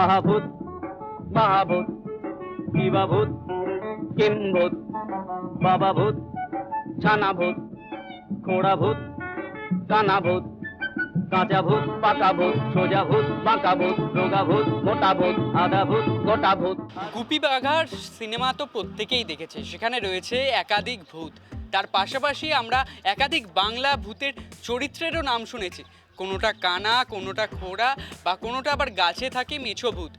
আহা ভূত মহাভূত কিবা ভূত কিম ভূত বাবা ভূত ছানা ভূত খোড়া ভূত কানা ভূত কাঁচা ভূত পাকা ভূত সোজা ভূত বাঁকা ভূত রোগা ভূত মোটা ভূত আধা ভূত গোটা ভূত গুপি বাঘার সিনেমা তো প্রত্যেকেই দেখেছে, সেখানে রয়েছে একাধিক ভূত। তার পাশাপাশি আমরা একাধিক বাংলা ভূতের চরিত্রেরও নাম শুনেছি। কোনোটা কানা, কোনোটা খোড়া বা কোনোটা আবার গাছে থাকে মেছো ভূত।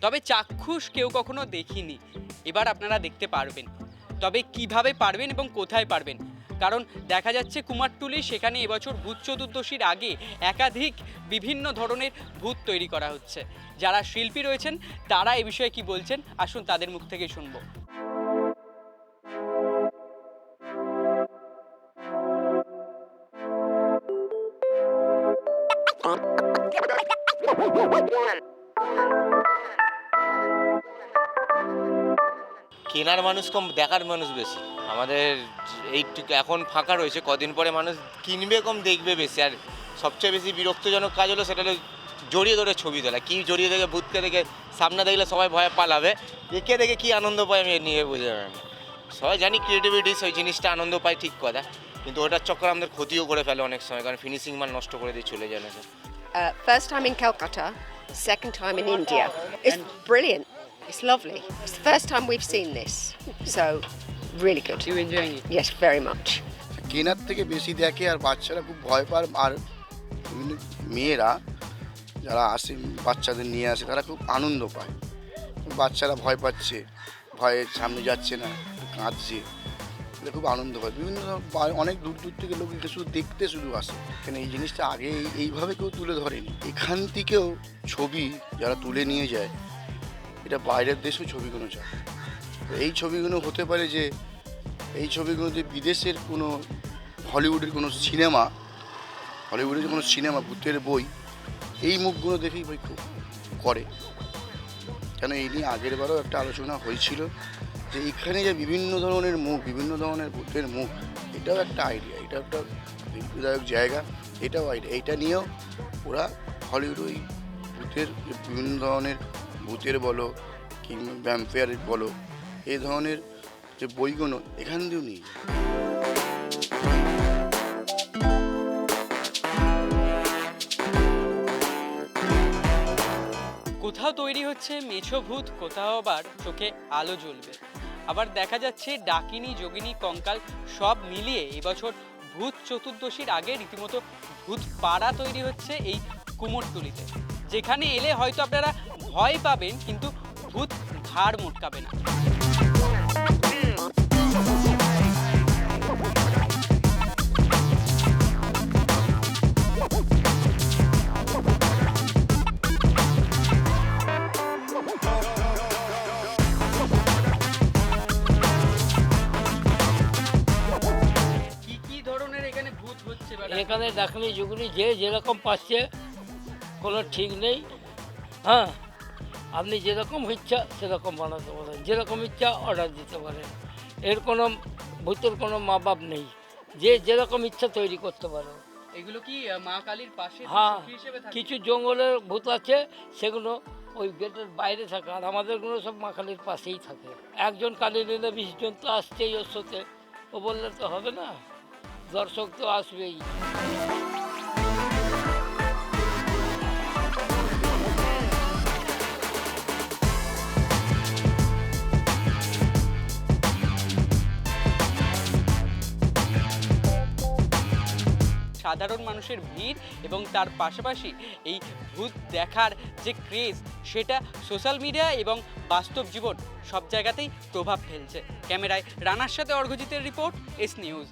তবে চাক্ষুষ কেউ কখনো দেখিনি। এবার আপনারা দেখতে পারবেন। তবে কীভাবে পারবেন এবং কোথায় পারবেন? কারণ দেখা যাচ্ছে কুমারটুলি সেখানে এবছর ভূত চতুর্দশীর আগে একাধিক বিভিন্ন ধরনের ভূত তৈরি করা হচ্ছে। যারা শিল্পী রয়েছেন, তারা এ বিষয়ে কি বলছেন? আসুন তাদের মুখ থেকে শুনব। কেনার মানুষ কম, দেখার মানুষ বেশি। আমাদের এই এখন ফাঁকা রয়েছে, কদিন পরে মানুষ কিনবে কম, দেখবে বেশি। আর সবচেয়ে বেশি বিরক্তজনক কাজ হলো সেটা হলো জড়িয়ে ধরে ছবি তোলা। কি জড়িয়ে দেখে ভূতকে দেখে সামনে দেখলে সবাই ভয়ে পালাবে, একে দেখে কি আনন্দ পায় আমি নিয়ে বুঝে না। সবাই জানি ক্রিয়েটিভিটি সেই জিনিসটা আনন্দ পায় ঠিক কথা, কিন্তু ওটার চক্কর আমাদের ক্ষতিও করে ফেলে অনেক সময়, কারণ ফিনিশিং মান নষ্ট করে দিয়ে চলে যায় না Uh, first time in Calcutta, second time in India. It's brilliant. It's lovely. It's the first time we've seen this. So, really good. You enjoying it Yes, very much. কেনার থেকে বেশি দেখে আর বাচ্চারা খুব ভয় পায় আর বিভিন্ন মেয়েরা যারা আসে বাচ্চাদের নিয়ে আসে তারা খুব আনন্দ পায় বাচ্চারা ভয় পাচ্ছে ভয়ে সামনে যাচ্ছে না কাঁদছে এদের খুব আনন্দ পায় বিভিন্ন অনেক দূর দূর থেকে লোক এখানে শুধু দেখতে শুধু আসে। কেন এই জিনিসটা আগে এই- এইভাবে কেউ তুলে ধরেনি। এখান থেকেও ছবি যারা তুলে নিয়ে যায়, এটা বাইরের দেশেও ছবিগুলো যায়। এই ছবিগুলো হতে পারে যে, এই ছবিগুলো যে বিদেশের কোনো, হলিউডের কোনো সিনেমা, হলিউডের যে কোনো সিনেমা, ভূতের বই, এই মুখগুলো দেখেই বই করে। কেন এই নিয়ে আগের বারও একটা আলোচনা হয়েছিল। যে এখানে যে বিভিন্ন ধরনের মুখ, বিভিন্ন ধরনের ভূতের মুখ, এটাও একটা আইডিয়া এটা একটা বিদায়ক জায়গা, এটাও আইডিয়া এটা নিয়েও ওরা হলিউড ওই যে বিভিন্ন ধরনের ভূতের বলো কিংবা ভ্যাম্পায়ার বলো এই ধরনের যে বইগুলো এখান দিয়েও নিয়ে কোথাও তৈরি হচ্ছে মেছো ভূত, কোথাও আবার চোখে আলো জ্বলবে। আবার দেখা যাচ্ছে ডাকিনী, যোগিনী, কঙ্কাল সব মিলিয়ে এবছর ভূত চতুর্দশীর আগে রীতিমতো ভূত পাড়া তৈরি হচ্ছে এই কুমোরটুলিতে। যেখানে এলে হয়তো আপনারা ভয় পাবেন, কিন্তু ভূত ঘাড় মোটকাবে না। এখানে ডাকনি জুগনি যে যেরকম পাচ্ছে কোনো ঠিক নেই। হ্যাঁ আপনি যেরকম ইচ্ছা সেরকম বানাতে পারেন যেরকম ইচ্ছা অর্ডার দিতে পারেন। এর কোনো ভূতের কোনো মা বাপ নেই। যে যেরকম ইচ্ছা তৈরি করতে পারে। এগুলো কি মা কালীর পাশে হ্যাঁ হিসেবে কিছু জঙ্গলের ভূত আছে সেগুলো ওই গেটের বাইরে থাকে আর আমাদেরগুলো সব মা কালীর পাশেই থাকে। একজন কালী নিলে বিশ জন তো আসছেই ওর সাথে। ও বললে তো হবে না। দর্শক তো আসবেই। সাধারণ মানুষের ভিড় এবং তার পাশাপাশি এই ভূত দেখার যে ক্রেজ, সেটা সোশ্যাল মিডিয়া এবং বাস্তব জীবন সব জায়গাতেই প্রভাব ফেলছে। ক্যামেরায় রানার সাথে অর্ঘজিতের রিপোর্ট, এস নিউজ।